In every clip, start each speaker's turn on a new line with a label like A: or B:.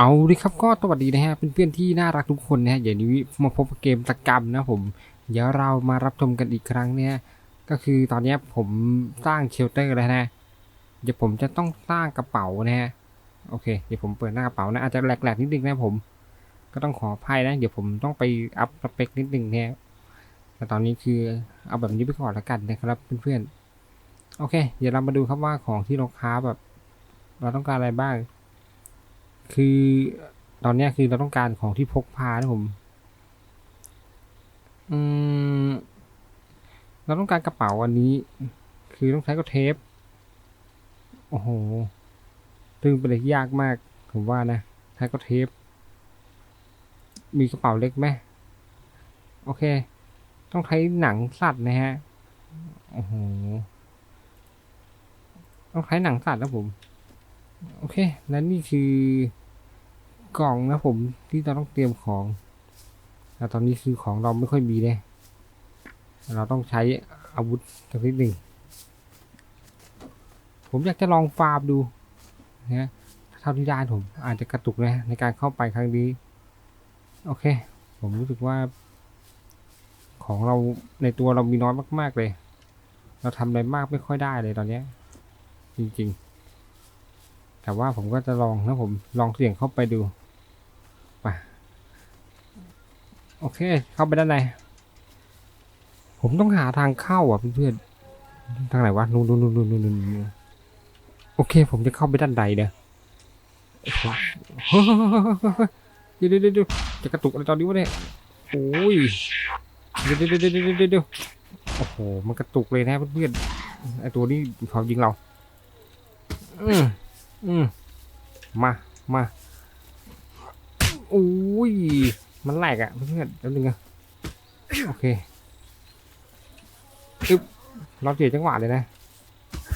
A: เอาดิครับก็สวัสดีนะฮะเพื่อนๆที่น่ารักทุกคนนะฮะอย่างนี้มาพบเกมตะกรรมนะผมเดี๋ยวเรามารับชมกันอีกครั้งเนี่ยก็คือตอนนี้ผมสร้างเชลเตอร์แล้วนะเดี๋ยวผมจะต้องสร้างกระเป๋านะฮะโอเคเดี๋ยวผมเปิดหน้ากระเป๋านะอาจจะแหลกๆนิดนึงนะผม ก็ต้องขออภัยนะ เดี๋ยวผมต้องไปอัพสเปคนิดนึงนี่ยแต่ตอนนี้คือเอาแบบนี้ไปก่อนละกันนะครับเพื่อนๆโอเค เดี๋ยวเรามาดูครับว่าของที่เราค้าแบบ เราต้องการอะไรบ้าง คือตอนนี้คือเราต้องการของที่พกพานะผม อืม เราต้องการกระเป๋าอันนี้ คือต้องใช้ก็เทป โอ้โหตึงเป็นอะไรที่ยากมาก ผมว่านะ ใช้ก็เทป มีกระเป๋าเล็กไหม โอเค ต้องใช้หนังสัตว์นะฮะ โอ้โห ต้องใช้หนังสัตว์นะผม โอเค และนี่คือ กล่องนะผมที่เราต้องเตรียมของแต่ตอนนี้คือของเราไม่ค่อยมีเลย เราต้องใช้อาวุธสักนิดหนึ่ง ผมอยากจะลองฟาร์มดูนะเท่าที่ได้ผมอาจจะกระตุกนะในการเข้าไปครั้งนี้ โอเค ผมรู้สึกว่า ของเราในตัวเรามีน้อยมาก ๆ เลย เราทำอะไรมากไม่ค่อยได้เลยตอนนี้จริง ๆ แต่ว่าผมก็จะลองนะผมลองเสี่ยงเข้าไปดูไป โอเค เข้าไปด้านใน ผมต้องหาทางเข้าอะเพื่อนๆทางไหนวะนู่นนู่นนู่นนู่นนู่นโอเค ผมจะเข้าไปด้านใดเนี่ยเฮ้ยเดี๋ยวเดี๋ยวเดี๋ยวจะกระตุกอะไรตอนนี้วะเนี่ยโอ้ยเดี๋ยวเดี๋ยวเดี๋ยวเดี๋ยวเดี๋ยวโอ้โห มันกระตุกเลยนะเพื่อนๆไอตัวนี้เขายิงเรา อืมอืมมา มาโอ้ย มันแหลกอะ่ะเพื่อนๆแล้วนึงอะโอเคอึ๊บเราเสียจังหวะเลยนะ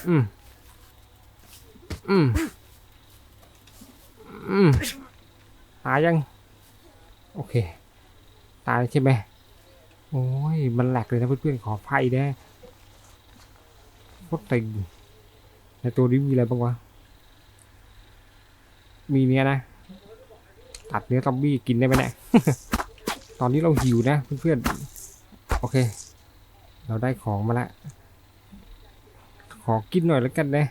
A: อืม อืม อืมตายยัง โอเค ตายใช่ไหมโอ้ย มันแหลกเลยนะเพื่อนๆ ขอไฟนะโคตรตึงในตัวนี้มีอะไรบ้างวะ มีเนี้ยนะ ตัดเนื้อซอมบี้กินได้ไหมเนี่ย ตอนนี้เราหิวนะเพื่อนๆ โอเค เราได้ของมาละ ขอกินหน่อยแล้วกันนะ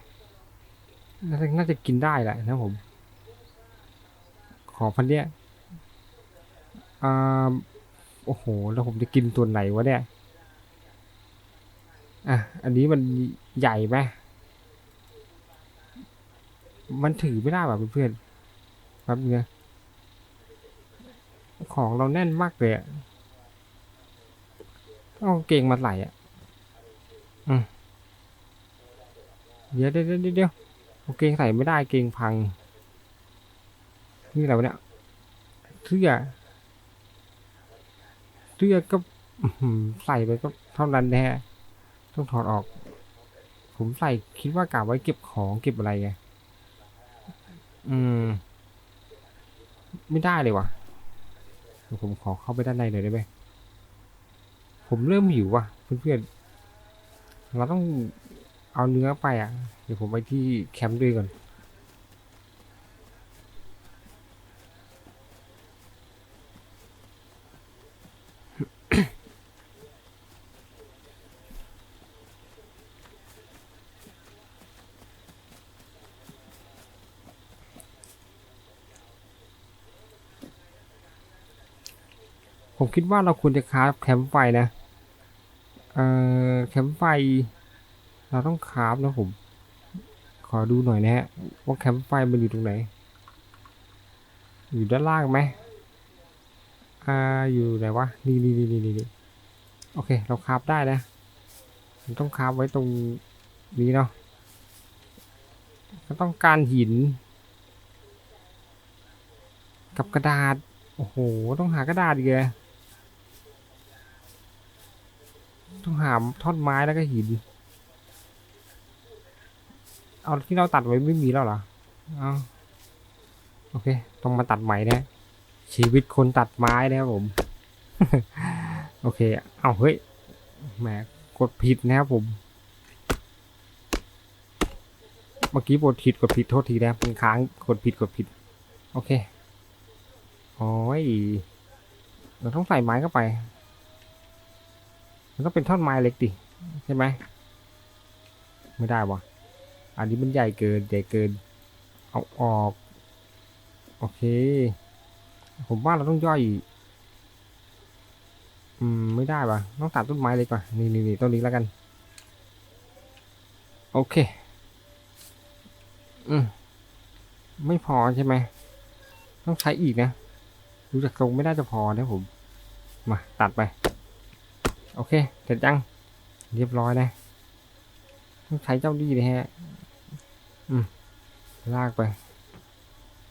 A: น่าจะน่าจะกินได้แหละนะผม ขอพันเนี้ยอ่าโอ้โห แล้วผมจะกินตัวไหนวะเนี่ย อะ อันนี้มันใหญ่ไหมมันถือไม่ได้ป่ะเพื่อนๆครับเนี่ย ของเราแน่นมากเลยอะต้องเอาเกงมาใส่อะอืมเดี๋ยวเดี๋ยวเดี๋ยวเดี๋ยวเอาเกงใส่ไม่ได้เกงพัง นี่อะไรวะเนี่ยเสื้อเสื้อก็ใส่ไปก็เท่านั้นแน่ต้องถอดออก ผมใส่คิดว่ากะไว้เก็บของเก็บอะไรไง อืม ไม่ได้เลยวะ ผมขอเข้าไปด้านในหน่อยได้ไหมผมเริ่มหิวว่ะเพื่อนๆเราต้องเอาเนื้อไปอะ เดี๋ยวผมไปที่แคมป์ด้วยก่อน ผมคิดว่าเราควรจะคราฟแคมป์ไฟนะ เอ่อแคมป์ไฟ เราต้องคราฟนะผม ขอดูหน่อยนะฮะว่าแคมป์ไฟมันอยู่ตรงไหน อยู่ด้านล่างไหมอ่าอยู่ไหนวะนี่นี่นี่นี่นี่โอเค เราคราฟได้นะมันต้องคราฟไว้ตรงนี้เนาะก็ต้องการหิน กับกระดาษ โอ้โห ต้องหากระดาษอีกเลย ต้องหาท่อนไม้แล้วก็หิน เอาที่เราตัดไว้ไม่มีแล้วเหรอเอาโอเค ต้องมาตัดใหม่นะชีวิตคนตัดไม้นะครับผม โอเค เอาเฮ้ย แหม กดผิดนะครับผม เมื่อกี้กดผิดกดผิดโทษทีนะเป็นค้างกดผิดกดผิด โอเค โอ้ย เราต้องใส่ไม้เข้าไป มันก็เป็นท่อนไม้เล็กดิใช่ไหมไม่ได้วะอันนี้มันใหญ่เกินใหญ่เกิน เอาออก โอเค ผมว่าเราต้องย่อยอีกอืมไม่ได้วะต้องตัดต้นไม้เลยก่อนนี่นี่นต้นนี้แล้วกัน โอเค อืมไม่พอใช่ไหมต้องใช้อีกนะดูจากทรงไม่น่าจะพอนะผม มาตัดไป โอเค เสร็จยัง เรียบร้อยนะต้องใช้เจ้าดีเลยฮะ อืม ลากไป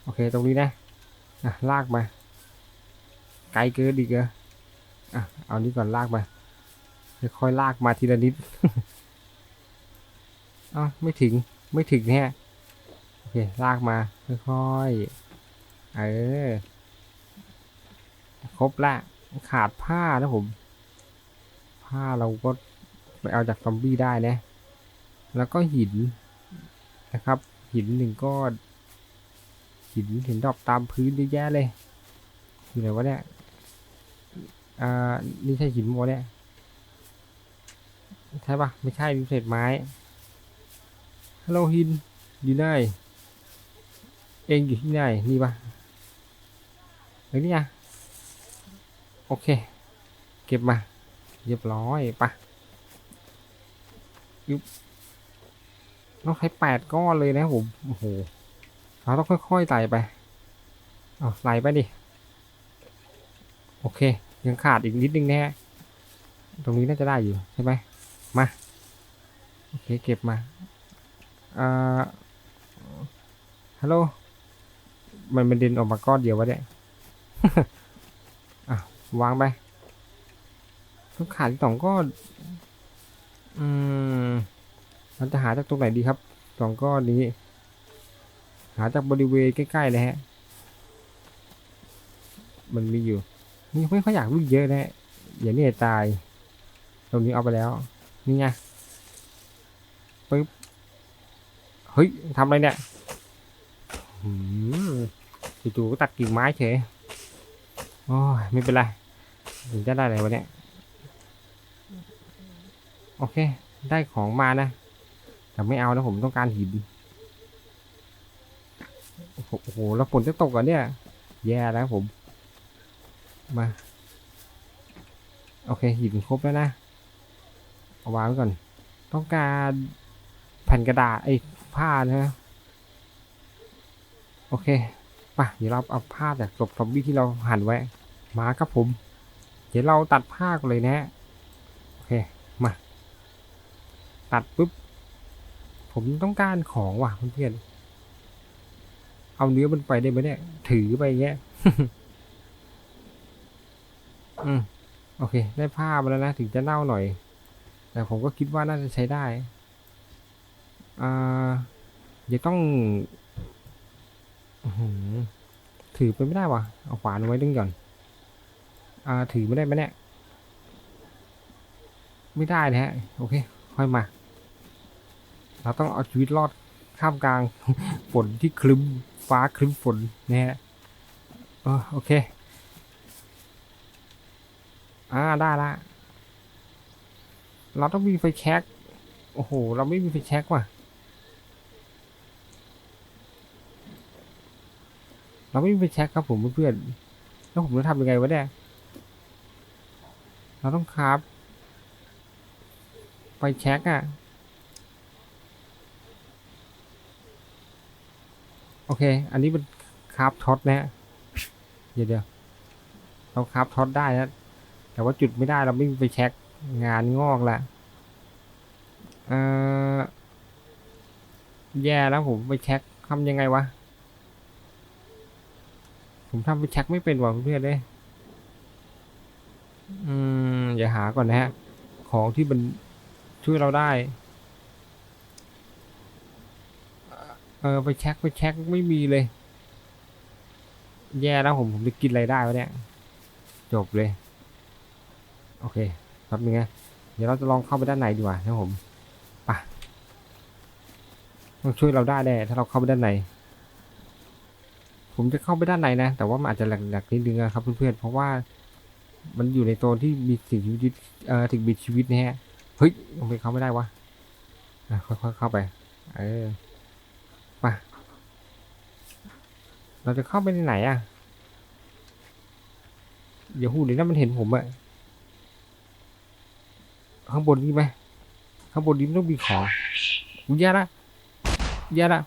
A: โอเค ตรงนี้นะอะลากมา ไกลเกินดีเหรออะ เอานี้ก่อนลากไปค่อยลากมาทีละนิดอ้าไม่ถึง ไม่ถึงแน่โอเค ลากมา ค่อยๆ เออ ครบละ ขาดผ้านะผม ผ้าเราก็ไปเอาจากซอมบี้ได้นะ แล้วก็หินนะครับ หินหนึ่งก้อนหินเห็นดอกตามพื้นเยอะแยะเลยอยู่ไหนวะเนี่ยอ่านี่ใช่หินโมเนี่ยใช่ปะไม่ใช่ดูเศษไม้ฮัลโหลหินอยู่ไหนเองอยู่ที่ไหนนี่ปะเฮ้ยนี่ไงโอเค เก็บมา เรียบร้อยปะยุบต้องใช้แปดก้อนเลยนะผมโอ้โหเราต้องค่อยๆไต่ไปเอาไต่ไปดิ โอเค ยังขาดอีกนิดนึงแน่ตรงนี้น่าจะได้อยู่ใช่ไหมมา โอเค เก็บมาอ่าฮัลโหลมันมันด่นออกมาก้อนเดียววะเนี่ยอะวางไป ขาดอีกสองก้อน อืมเราจะหาจากตรงไหนดีครับสองก้อนนี้ หาจากบริเวณใกล้ๆเลยฮะ มันมีอยู่นี่ไม่ค่อยอยากวิ่งเยอะนะอย่าเนี่ยตาย ตรงนี้เอาไปแล้ว นี่ไงปึ๊บเฮ้ยทำอะไรเนี่ยจู่ๆก็ตัดกิ่งไม้เฉยโอ้ยไม่เป็นไรถึงจะได้อะไรวะเนี่ย โอเค ได้ของมานะ แต่ไม่เอานะผมต้องการหินโอ้โหโอ้โห แล้วฝนจะตกอะเนี่ย แย่แล้วผม มา โอเค หินครบแล้วนะ เอาวางไว้ก่อน ต้องการแผ่นกระดาษไอ้ผ้านะโอเคป่ะเดี๋ยวเราเอาผ้าจากศพซอมบี้ที่เราหั่นไว้ มาครับผม เดี๋ยวเราตัดผ้ากันเลยนะ โอเค มา ตัดปุ๊บ ผมต้องการของว่ะเพื่อนๆเอาเนื้อมันไปได้ไหมเนี่ย ถือไปอย่างเงี้ยอืมโอเค ได้ผ้ามาแล้วนะถึงจะเน่าหน่อย แต่ผมก็คิดว่าน่าจะใช้ได้ อ่าเดี๋ยวต้องถือไปไม่ได้ว่ะเอาขวานไว้ดึงก่อน อ่า ถือไม่ได้ไหมเนี่ย ไม่ได้นะฮะ โอเค ค่อยมา เราต้องเอาชีวิตรอดข้ามกลางฝนที่คลึ้มฟ้าคลึ้มฝนนะฮะโอเค อ่าได้ละ เราต้องมีไฟแช็กโอ้โห เราไม่มีไฟแช็กว่ะ เราไม่มีไฟแช็กครับผมเพื่อนๆแล้วผมจะทำยังไงวะเนี่ย เราต้องคราฟไฟแช็กอะ โอเค อันนี้เป็นคราฟท็อตนะฮะเดี๋ยวเดี๋ยวเราคราฟท็อตได้นะแต่ว่าจุดไม่ได้เราไม่ไฟแช็กงานงอกละเออแย่แล้วผมไปเช็คทำยังไงวะ ผมทำไปเช็คไม่เป็นว่ะเพื่อนเลยอืมอย่าหาก่อนนะฮะ ของที่มันช่วยเราได้ เออไปเช็คไปเช็คไม่มีเลย แย่แล้วผมผมจะกินอะไรได้วะเนี่ย จบเลย โอเคแป๊บนึงนะเดี๋ยวเราจะลองเข้าไปด้านในดีกว่านะผมไปต้องช่วยเราได้แน่ถ้าเราเข้าไปด้านใน ผมจะเข้าไปด้านในนะ แต่ว่ามันอาจจะหลักๆนิดนึงนะครับเพื่อนๆเพราะว่ามันอยู่ในโซนที่มีสิ่งมีชีวิตเอ่อถึงมีชีวิตนะฮะเฮ้ยทำไมเข้าไม่ได้วะอะค่อยๆเข้าไป เออ ไปเราจะเข้าไปในไหนอะ เดี๋ยวหูนี่นั่นมันเห็นผมอะข้างบนนี่ไหมข้างบนนี้ต้องมีของอยแย่ละแย่ละ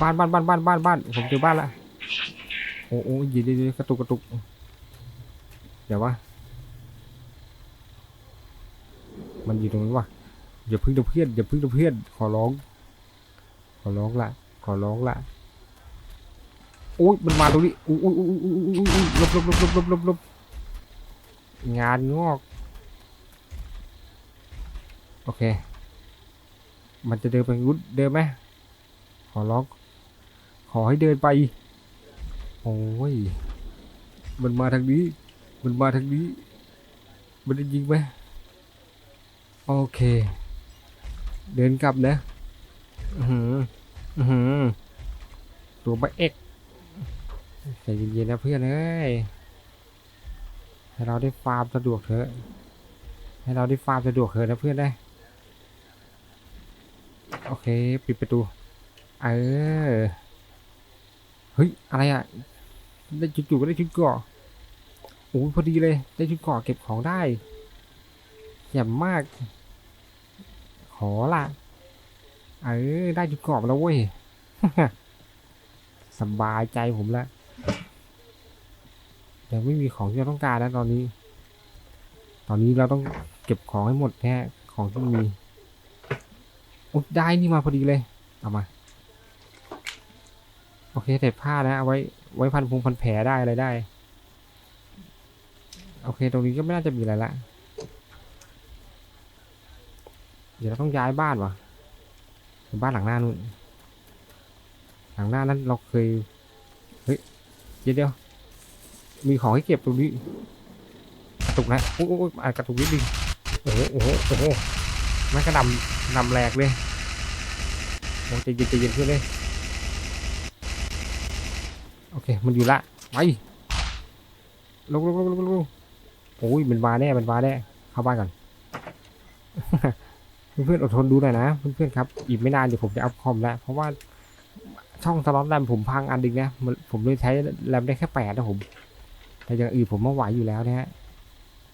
A: บ้านบ้านบ้านบ้านบ้านบ้านผมเจอบ้านละโอ้โอ้ยเดี๋ยวเดี๋ยวเดี๋ยวกระตุกกระตุกเดี๋ยววะมันอยู่ตรงนั้นวะอย่าพึ่งเพื่อนอย่าพึ่งเพื่อนขอร้อง ขอร้องละ ขอร้องละโอ้ยมันมาตรงนี้อุ้ยอุ้ยอุ้ยอุ้ยอุ้ยอุ้ยอุ้ยหลบลบลบลบลบลบลบงานงอก โอเค มันจะเดินไปงุดเดินไหมขอร้อง ขอให้เดินไป โอ้ย มันมาทางนี้ มันมาทางนี้ มันจะยิงไหมโอเค เดินกลับนะ อือ อือตัวใบเอ็กใจเย็นๆนะเพื่อนเอ้ยให้เราได้ฟาร์มสะดวกเถอะ ให้เราได้ฟาร์มสะดวกเถอะนะเพื่อนได้ โอเค ปิดประตู เออ เฮ้ย อะไรอะ ได้จุดๆก็ได้ชุดเกาะโอ้พอดีเลย ได้ชุดเกาะเก็บของได้แย่มมาก ขอละ เออได้ชุดกราะมาแล้วเว้ยสบายใจผมละยังไม่มีของที่เราต้องการนะตอนนี้ ตอนนี้เราต้องเก็บของให้หมดแค่ของที่มีอุ๊ยได้นี่มาพอดีเลย เอามา โอเคเศษผ้านะเอาไว้ไว้พันพุงพันแผลได้อะไรได้ โอเค ตรงนี้ก็ไม่น่าจะมีอะไรละ เดี๋ยวเราต้องย้ายบ้านวะ บ้านหลังหน้านู่น หลังหน้านั้นเราเคย เฮ้ย เดี๋ยวเดี๋ยวมีของให้เก็บตรงนี้กระตุกนะโอ้โอ้อะกระตุกนิดนึงโอ้โหโอ้โหโอ้โหแม่งกระดำดำแหลกเลยโอ้ใจเย็นใจเย็นเพื่อนเลยโอเค มันอยู่ละไปลงลงลงลงลงโอ้ยมันมาแน่มันมาแน่เข้าบ้านก่อน เพื่อนๆอดทนดูหน่อยนะเพื่อนๆครับอีกไม่นานเดี๋ยวผมจะอัพคอมแล้ว เพราะว่าช่องสล็อตแรมผมพังอันดึงนะผมเลยใช้แรมได้แค่แปดนะผม แต่อย่างอื่นผมมาไหวอยู่แล้วนะฮะ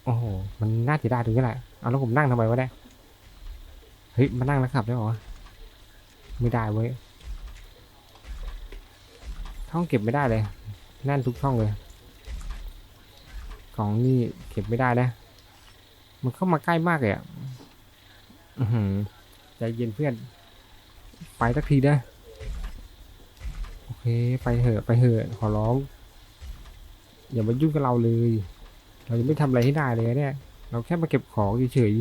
A: โอ้โหมันน่าจะได้ตรงนี้แหละเอาแล้วผมนั่งทำไมวะเนี่ยเฮ้ยมานั่งแล้วขับได้เหรอไม่ได้เว้ยช่องเก็บไม่ได้เลยแน่นทุกช่องเลย ของนี่เก็บไม่ได้นะ มันเข้ามาใกล้มากเลยอะ อือหือใจเย็นเพื่อน ไปสักทีนะ โอเค ไปเถอะ ไปเถอะ ขอร้อง อย่ามายุ่งกับเราเลย เรายังไม่ทำอะไรให้นายเลยเนี่ย เราแค่มาเก็บของเฉย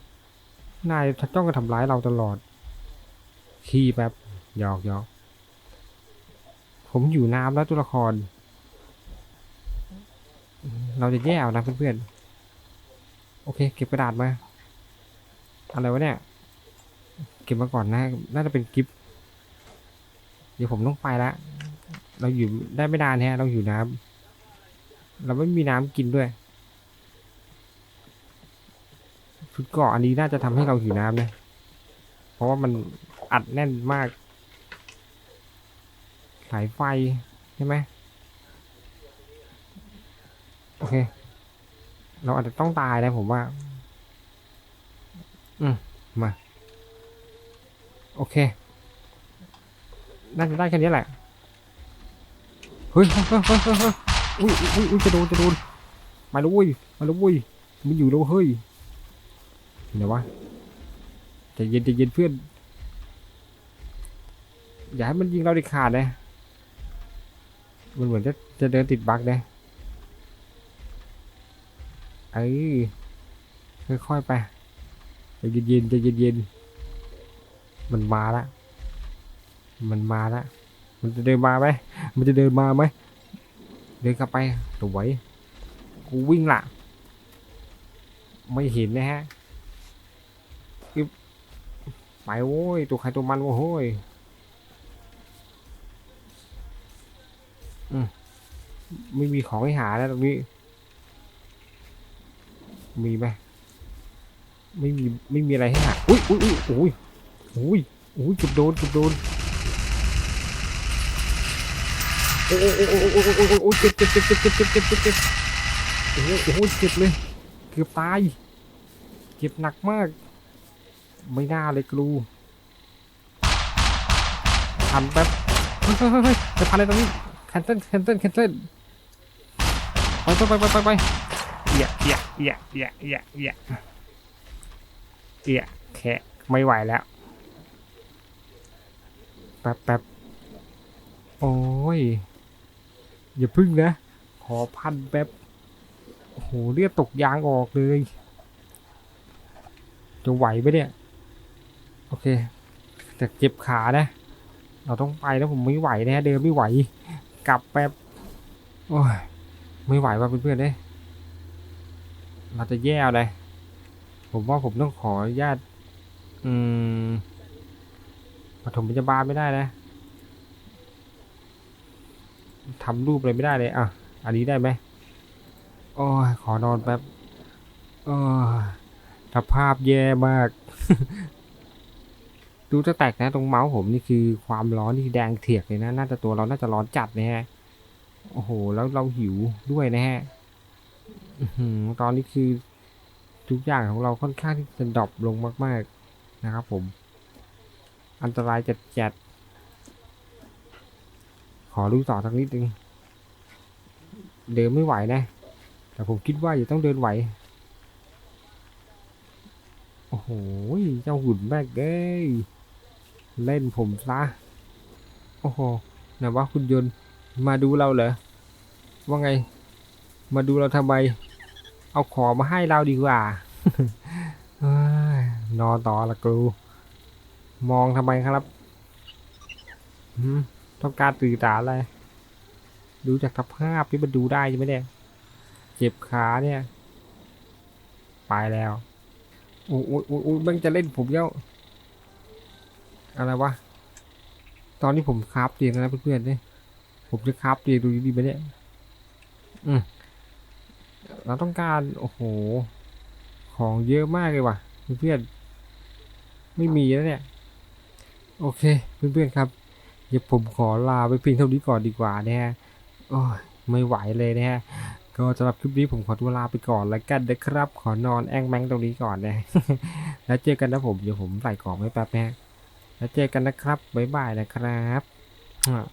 A: ๆ นายจ้องจะทำร้ายเราตลอด ขี้แป๊บหยอกหยอกผมอยู่น้ำแล้วตัวละคร เราจะแย่เอานะเพื่อนๆ โอเค เก็บกระดาษมา อะไรวะเนี่ย เก็บมาก่อนนะ น่าจะเป็นกิฟเดี๋ยวผมต้องไปละ เราอยู่ได้ไม่นานฮะ เราอยู่น้ำเราไม่มีน้ำกินด้วยชุดเกาะอันนี้น่าจะทำให้เราหิวน้ำนะ เพราะว่ามันอัดแน่นมาก สายไฟใช่ไหมโอเค เราอาจจะต้องตายนะผมว่า อืมมา โอเคน่าจะได้แค่นี้แหละ เฮ้ยเฮ้ยเฮ้ยเฮ้ยเฮ้ยอุ้ยอุ้ยอุ้ยจะโดนจะโดน มาแล้วเว้ยมาแล้วเว้ยมันอยู่แล้วเฮ้ยเดี๋ยววะใจเย็นใจเย็นเพื่อน อย่าให้มันยิงเราด็ดขาดนะมันเหมือนจะจะเดินติดบั๊กนะเอ้ยค่อยๆไป ใจเย็นๆใจเย็นๆมันมาละ มันมาละ มันจะเดินมาไหมมันจะเดินมาไหมเดินกลับไปสวยกูวิ่งละไม่เห็นนะฮะไปโว้ยตัวใครตัวมันโว้ยไม่มีของให้หาแล้วตรงนี้ มีไหม ไม่มีไม่มีอะไรให้หาอุ้ยอุ้ยอุ้ยอุ้ยอุ้ยอุ้ยเกือบโดนเกือบโดนโอ้โอ้โอ้โอ้โอ้โอ้โอ้เจ็บเจ็บเจ็บเจ็บเจ็บเจ็บเจ็บเจ็บโอ้โหโอ้เจ็บเลยเกือบตายเจ็บหนักมาก ไม่น่าเลยครูทันแป๊บเฮ้ยเฮ้ยเฮ้ยจะพันอะไรตรงนี้แคนเซิลแคนเซิลแคนเซิลไปไปไปไปไปไปเอียเอียเอียเอียเอีย เอียแค่ไม่ไหวแล้วแป๊บแป๊บโอ้ย อย่าพึ่งนะ ขอพันแป๊บโอ้โหเลือดตกยางออกเลยจะไหวไหมเนี่ย โอเคแต่เจ็บขานะ เราต้องไปแล้วผมไม่ไหวนะเดินไม่ไหว กลับแป๊บโอ้ยไม่ไหวว่ะเพื่อนๆเนี่ยเราจะแย่เลย ผมว่าผมต้องขออนุญาต อืมปฐมพยาบาลไม่ได้นะทำรูปอะไรไม่ได้เลย อะ อันนี้ได้ไหมโอ้ยขอนอนแป๊บโอ้สภาพแย่มาก ดูจะแตกนะตรงเมาส์ผมนี่คือความร้อนที่แดงเถียกเลยนะ น่าจะตัวเรา น่าจะร้อนจัดนะฮะ โอ้โห แล้วเราหิวด้วยนะฮะ ตอนนี้คือ ทุกอย่างของเราค่อนข้างที่จะดรอปลงมาก ๆนะครับผม อันตรายจัดจัดๆขอรู้ต่อสักนิดนึงเดินไม่ไหวนะ แต่ผมคิดว่าจะต้องเดินไหว โอ้โห เจ้าหุ่นแม่เอ้ยเล่นผมซะ โอ้โหไหนว่าคุณยนต์มาดูเราเหรอ ว่าไง มาดูเราทำไม เอาของมาให้เราดีกว่า นอนต่อละกู มองทำไมครับต้องการตื่นตาอะไร ดูจากสภาพที่มันดูได้ใช่ไหมเนี่ย เจ็บขาเนี่ย ไปแล้ว โอ้ยโอ้ยโอ้ยโอ้ยมันจะเล่นผมแล้ว อะไรวะ ตอนนี้ผมคราฟเตียงแล้วนะเพื่อนๆเนี่ย ผมจะคราฟเตียงดูดีๆไหมเนี่ย อืมเราต้องการ โอ้โห ของเยอะมากเลยว่ะเพื่อนๆไม่มีแล้วเนี่ย โอเคเพื่อนๆครับ เดี๋ยวผมขอลาไปเพียงเท่านี้ก่อนดีกว่านะฮะโอ้ยไม่ไหวเลยนะฮะก็สำหรับคลิปนี้ผมขอตัวลาไปก่อนแล้วกันนะครับ ขอนอนแองแมงตรงนี้ก่อนนะแล้วเจอกันนะผมเดี๋ยวผมใส่ของไว้แป๊บนะฮะแล้วเจอกันนะครับบ๊ายบายนะครับอ่า